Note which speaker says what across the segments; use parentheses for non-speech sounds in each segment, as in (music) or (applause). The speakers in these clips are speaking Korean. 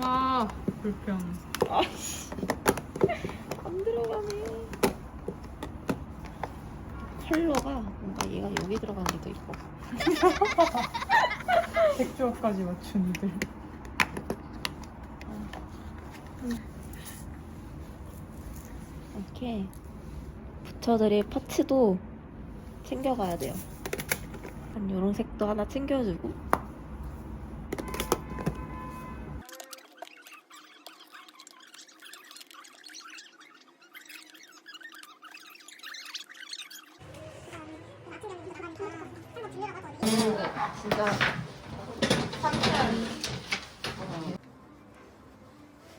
Speaker 1: 아 불편.
Speaker 2: 안 들어가네. 컬러가 뭔가 얘가 여기 들어가는 게 더 이뻐. (laughs)
Speaker 1: 색조합까지 맞춘 이들.
Speaker 2: 이렇게 붙여드릴 파츠도 챙겨가야 돼요. 한 요런 색도 하나 챙겨주고.
Speaker 3: 진짜 상쾌한.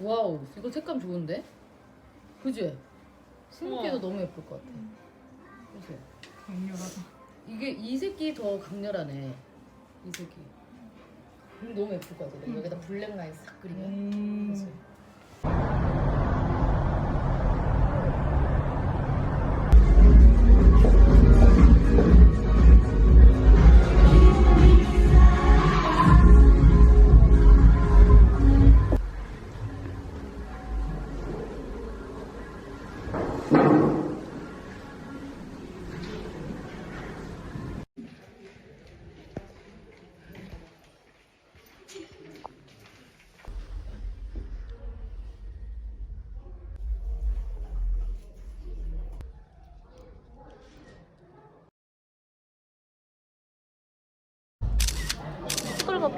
Speaker 3: 와우, 이거 색감 좋은데? 그지? 스모키도. 너무 예쁠 것 같아. 그지?
Speaker 1: 강렬하다.
Speaker 3: 이게 이 색이 더 강렬하네. 이 색이. 이거 너무 예쁠 것 같아. 여기다 블랙 라인 싹 그리면.
Speaker 1: 음.
Speaker 3: 그치?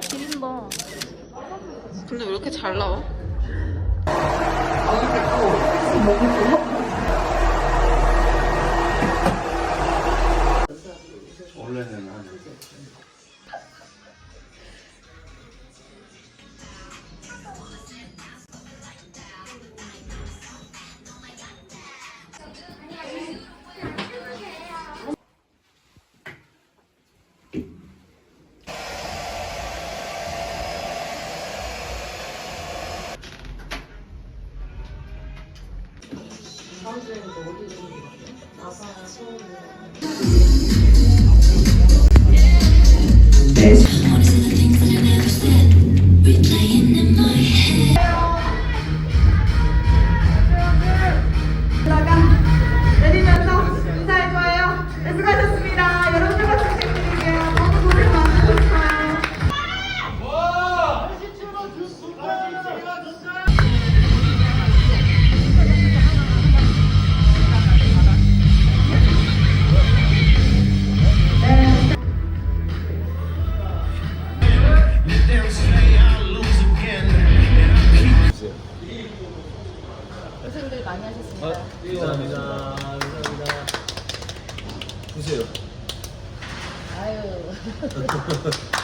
Speaker 2: 색깔가 비린다. 근데 왜 이렇게 잘 나와?
Speaker 4: 내리면서
Speaker 5: 주세요.
Speaker 3: 아유. (laughs)